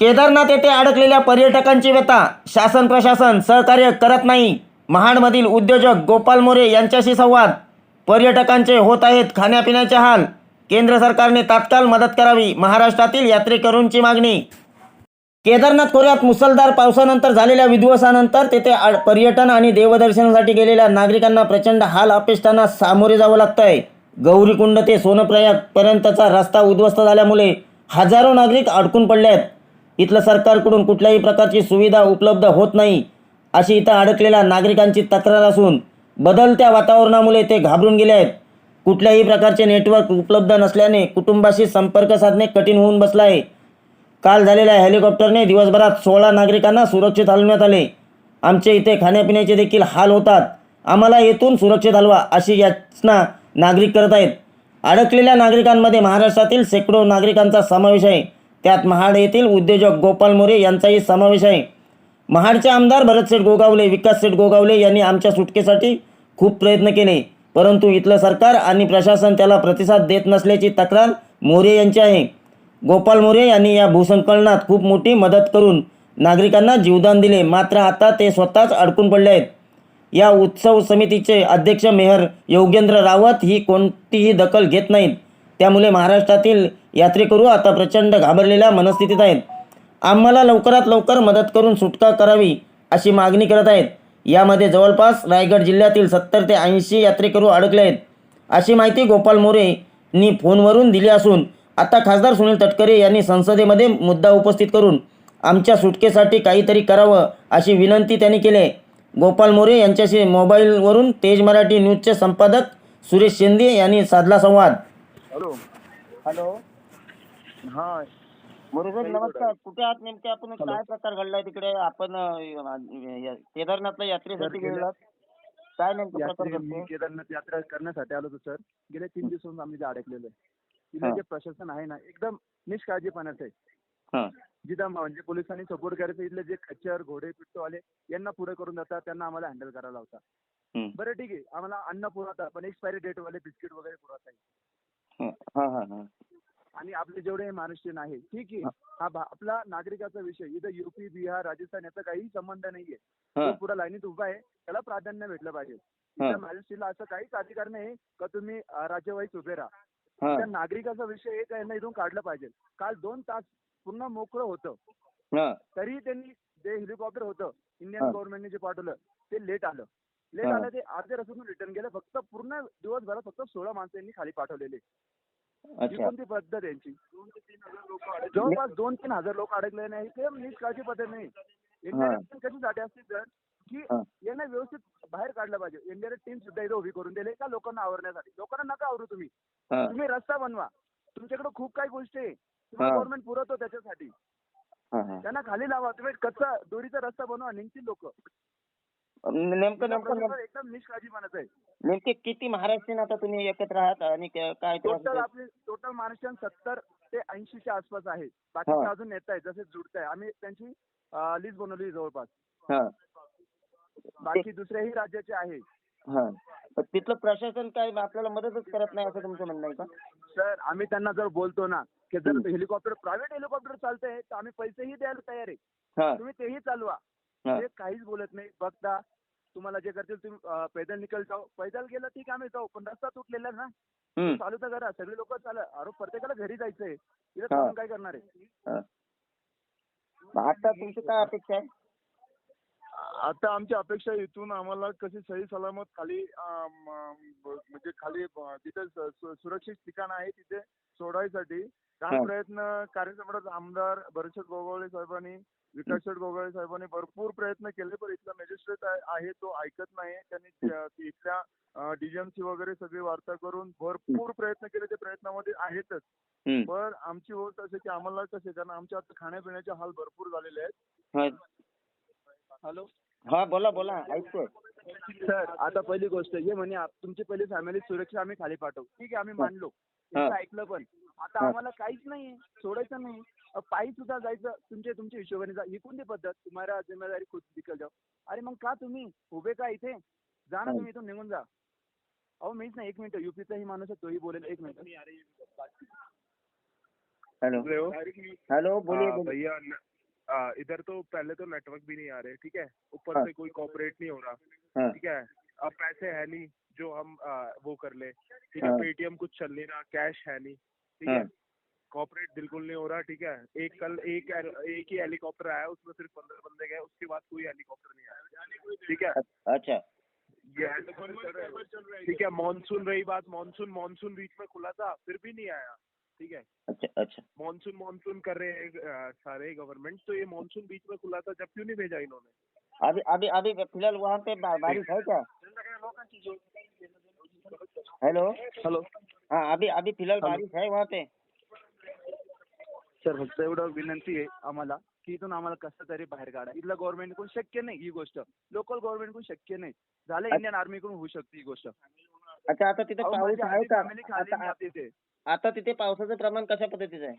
केदारनाथ येथे अडकलेल्या पर्यटकांची व्यथा. शासन प्रशासन सहकार्य करत नाही. महाडमधील उद्योजक गोपाल मोरे यांच्याशी संवाद. पर्यटकांचे होत आहेत खाण्यापिण्याचे हाल. केंद्र सरकारने तात्काळ मदत करावी महाराष्ट्रातील यात्रेकरूंची मागणी. केदारनाथ खोऱ्यात मुसळधार पावसानंतर झालेल्या विध्वंसानंतर तेथे आड- पर्यटन आणि देवदर्शनासाठी गेलेल्या नागरिकांना प्रचंड हाल अपेष्टांना सामोरे जावं लागतंय. गौरीकुंड ते सोनप्रयागपर्यंतचा रस्ता उद्ध्वस्त झाल्यामुळे हजारो नागरिक अडकून पडले आहेत इथलं सरकारकडून कुठल्याही प्रकारची सुविधा उपलब्ध होत नाही अशी इथं अडकलेल्या नागरिकांची तक्रार असून बदलत्या वातावरणामुळे ते घाबरून गेले आहेत. कुठल्याही प्रकारचे नेटवर्क उपलब्ध नसल्याने कुटुंबाशी संपर्क साधणे कठीण होऊन बसलं आहे. काल झालेल्या हेलिकॉप्टरने दिवसभरात सोळा नागरिकांना सुरक्षित हलवण्यात आले. आमचे इथे खाण्यापिण्याचे देखील हाल होतात. आम्हाला येथून सुरक्षित हलवा अशी याचना नागरिक करत आहेत. अडकलेल्या नागरिकांमध्ये महाराष्ट्रातील शेकडो नागरिकांचा समावेश आहे. त्यात महाड येथील उद्योजक गोपाल मोरे यांचाही समावेश आहे. महाडचे आमदार भरतसेठ गोगावले विकास सेठ गोगावले यांनी आमच्या सुटकेसाठी खूप प्रयत्न केले. परंतु इथलं सरकार आणि प्रशासन त्याला प्रतिसाद देत नसल्याची तक्रार मोरे यांची आहे. गोपाल मोरे यांनी या भूसंकलनात खूप मोठी मदत करून नागरिकांना जीवदान दिले. मात्र आता ते स्वतःच अडकून पडले आहेत. या उत्सव समितीचे अध्यक्ष मेहर योगेंद्र रावत ही कोणतीही दखल घेत नाहीत. त्यामुळे महाराष्ट्रातील यात्रेकरू आता प्रचंड घाबरलेल्या मनस्थितीत आहेत. आम्हाला लवकरात लवकर मदत करून सुटका करावी अशी मागणी करत आहेत. यामध्ये जवळपास रायगड जिल्ह्यातील सत्तर ते ऐंशी यात्रेकरू अडकले आहेत. अशी माहिती गोपाल मोरेनी फोनवरून दिली असून आता खासदार सुनील तटकरे यांनी संसदेमध्ये मुद्दा उपस्थित करून आमच्या सुटकेसाठी काहीतरी करावं अशी विनंती त्यांनी केली आहे. गोपाल मोरे यांच्याशी मोबाईलवरून तेज मराठी न्यूजचे संपादक सुरेश शिंदे यांनी साधला संवाद. हॅलो. हॅलो. हा. साहेब नमस्कार. कुठे आहात नेमके आपण? काय प्रकार घडलाय तिकडे? आपण केदारनाथला यात्रेसाठी गेलात. काय नेमकं यात्रे प्रकार मी घडतो केदारनाथ यात्रा करण्यासाठी आलो होतो सर. गेले तीन दिवसांपासून आम्ही इथे अडकलेलो आहे. हा. तिथे जे प्रशासन आहे ना एकदम निष्काळजीपणाचं आहे. हां. जिथं म्हणजे पोलिसांनी सपोर्ट करायचं इथले जे खच्चर घोडे पिट्टोवाले यांना पुढे करून जातात त्यांना आम्हाला हँडल करायला होता हम्म. बरं ठीक आहे. आम्हाला अन्न पुरवता पण एक्सपायरी डेट वाले बिस्किट वगैरे पुरवत हां आणि आपले जेवढे महाराष्ट्रीयन आहे ठीक आहे. हा. आपला नागरिकाचा विषय इथं युपी बिहार राजस्थान याचा काही संबंध नाहीये. तो पुढे लाईनीत उभा आहे त्याला प्राधान्य भेटलं पाहिजे. इथं महाराष्ट्रीला असं काहीच अधिकार नाही का तुम्ही अं, राज्यवाईज उभे राहा. त्या नागरिकाचा विषय एक यांना इथून काढलं पाहिजे. काल दोन तास पूर्ण मोकळं होतं. तरी त्यांनी जे हेलिकॉप्टर होतं इंडियन. गव्हर्नमेंटने जे पाठवलं ते लेट आलं. लेट. आलं ते अर्ध्या रस्त्यातून रिटर्न गेलं फक्त पूर्ण दिवसभरात फक्त सोळा माणसं यांनी खाली पाठवलेले. ही कोणती पद्धत यांची? जवळपास दोन तीन हजार लोक अडकले नाही. ते निष्काळजी पद्धत नाही. इंडियन कशासाठी असते सर की. यांना व्यवस्थित बाहेर काढलं पाहिजे. इंडियन टीम सुद्धा इथं उभी करून दिले. का लोकांना आवरण्यासाठी. लोकांना नका आवरू तुम्ही. तुम्ही रस्ता बनवा. तुमच्याकडे खूप काही गोष्टी आहे. गव्हर्नमेंट पुरवतो त्याच्यासाठी. त्यांना खाली लावा. तुम्ही कच्चा दोरीचा रस्ता बनवा. निघतील लोक. नेमकं नेमकं एकदम निष्काळजीपणाचं आहे. नेमके किती महाराष्ट्रीयन आता तुम्ही एकत्र आहात आणि काय टोटल होतोय? आपले टोटल महाराष्ट्रीयन सत्तर ते ऐंशीच्या आसपास आहे. हा. बाकीचे अजून येत आहेत जसे जुडत आहे आम्ही त्यांची लिस्ट बनवली जवळपास. हां. बाकी दुसऱ्याही राज्याचे आहे. हां. पण तिथलं प्रशासन काय आपल्याला मदतच करत नाही असं तुमचं म्हणणं आहे का? सर आम्ही त्यांना जर बोलतो ना की जर हम्म. हेलिकॉप्टर प्रायव्हेट हेलिकॉप्टर चालतंय तर आम्ही पैसेही द्यायला तयार आहे. हां. तुम्ही तेही चालवा. ते काहीच बोलत नाही. बघता तुम्हाला जे करतील तुम्ही पैदल निकल जाऊ पैदल गेलं ठीक आम्ही जाऊ पण रस्ता तुटलेला ना. चालू तर करा. सगळे लोक चालत. अरे प्रत्येकाला घरी जायचंय. इथं हा. थांबून काय करणार आहे? आता तुमची काय अपेक्षा आहे? आता आमची अपेक्षा इथून आम्हाला कशी सही सलामत खाली म्हणजे खाली सु- सुरक्षित ठिकाण आहे तिथे सोडायसाठी. हा. प्रयत्न? कार्यसम्राट आमदार भरतशेठ गोगावळे साहेबांनी विकासशेठ गोगावळे साहेबांनी भरपूर प्रयत्न केले पण इथला मॅजिस्ट्रेट आहे तो ऐकत नाही. त्यांनी इथल्या डीएमसी वगैरे सगळी वार्ता करून भरपूर प्रयत्न केले ते प्रयत्नामध्ये आहेतच. पण आमची गोष्ट अशी की आम्हाला कसे कारण आमच्या आता खाण्यापिण्याचे हाल भरपूर झालेले आहेत. हॅलो? हा बोला बोला ऐकतोय सर आता पहिली गोष्ट हे म्हणे तुमची पहिली फॅमिली सुरक्षा आम्ही खाली पाठवू. ठीक आहे आम्ही मानलो. त्यांचं ऐकलं पण. आता हा. आम्हाला काहीच नाही सोडायचं नाही पायी सुद्धा जायचं तुमच्या तुमच्या हिशोबाने जा. ही कोणती पद्धत. तुम्हाला ज़िम्मेदारी खुद निकल जाऊ अरे मग का तुम्ही उभे का इथे? जा ना हा. तुम्ही इथून निघून जा. अहो मीच नाही एक मिनिट. युपीचाही माणूस आहे तोही बोलेल. एक मिनिट. हॅलो. हॅलो. हॅलो बोलिए हाँ, भैया इधर तो पहले तो नेटवर्क भी नहीं आ रहे ठीक है? ऊपर हाँ। से कोई कॉपरेट नहीं हो रहा हाँ। ठीक है? अब पैसे है नहीं जो हम आ, वो कर ले ठीक है? हाँ। पेटीएम कुछ चल नहीं रहा कैश है नहीं। ठीक हाँ। है। कॉपरेट बिल्कुल नहीं हो रहा ठीक है? एक कल एक एक ही हेलीकॉप्टर आया उसमें सिर्फ़ पंद्रह बंदे गए उसके बाद कोई हेलीकॉप्टर नहीं आया। ठीक है? अच्छा। ये है। ठीक है मानसून रही बात मानसून मानसून बीच में खुला था फिर भी नहीं आया। ठीक है? अच्छा अच्छा। मानसून मानसून कर रहे हैं सारे गवर्नमेंट तो ये मानसून बीच में खुला था जब क्यों नहीं भेजा इन्होंने? अभी अभी अभी फ़िलहाल वहाँ पे बारिश है क्या? हेलो? हॅलो? हाँ अभी अभी फिलहाल. बारिश है वहाँ पे. सर फक्त एवढं विनंती आहे आम्हाला की इथून आम्हाला कसं तरी बाहेर काढा. इथलं गव्हर्नमेंटकडून शक्य नाही ही गोष्ट. लोकल गव्हर्नमेंटकडून शक्य नाही. झालं इंडियन आर्मीकडून होऊ शकते ही गोष्ट. अच्छा आता तिथे अहो, पाऊस माझी आहे का? family खाली आता इथे. तिथे पावसाचं प्रमाण कशा पद्धतीचं आहे?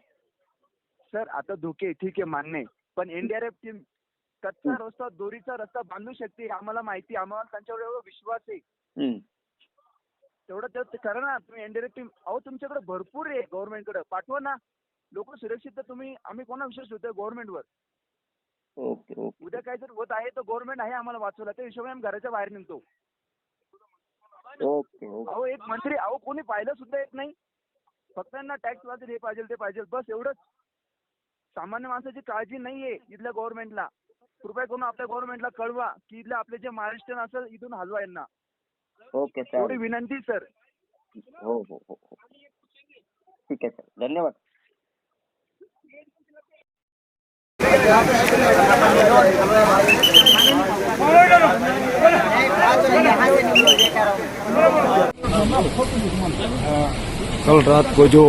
सर आता धोके ठीक आहे मान्य आहे. पण एनडीआरएफ टीम कच्चा रस्ता दोरीचा रस्ता बांधू शकते आम्हाला माहिती आहे. आम्हाला त्यांच्यावर एवढा विश्वास आहे. हम्म. तेवढं ते करा ना तुम्ही एनडीआरएफ टीम अहो तुमच्याकडे भरपूर आहे गव्हर्नमेंटकडे पाठवा ना. लोक सुरक्षित तर तुम्ही आम्ही कोणा विश्वास ठेवतोय? गव्हर्नमेंटवर ओके ओके. उद्या काय जर होत आहे तर गव्हर्नमेंट आहे आम्हाला वाचवला त्या हिशोबाने आम्ही घराच्या बाहेर निघतो. Okay okay. अहो एक मंत्री अहो कोणी पाहिलं सुद्धा येत नाही. फक्त यांना टॅक्स वाजले हे पाहिजे ते पाहिजे बस एवढंच. सामान्य माणसाची काळजी नाहीये इथल्या गव्हर्नमेंटला कृपया करून आपल्या गव्हर्नमेंटला कळवा की इथल्या आपले जे महाराष्ट्रीयन असेल इथून हलवा यांना. ओके सर चालेल विनंती सर हो हो हो हो ठीक आहे सर धन्यवाद. कल रात को जो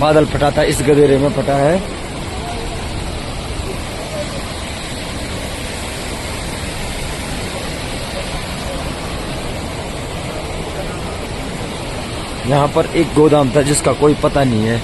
बादल फटा था इस गदेरे में फटा है। यहाँ पर एक गोदाम था जिसका कोई पता नहीं है।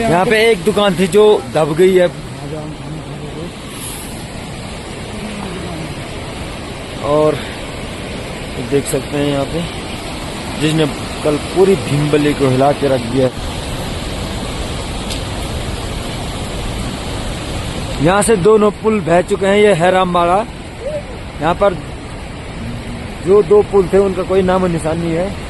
यहाँ पे एक दुकान थी जो दब गई है। और देख सकते हैं यहाँ पे, जिसने कल पूरी भीमबली को हिला के रख दिया। यहाँ से दोनों पुल बह चुके हैं, ये है रामबाड़ा यहाँ पर जो दो पुल थे, उनका कोई नामो निशान नहीं है।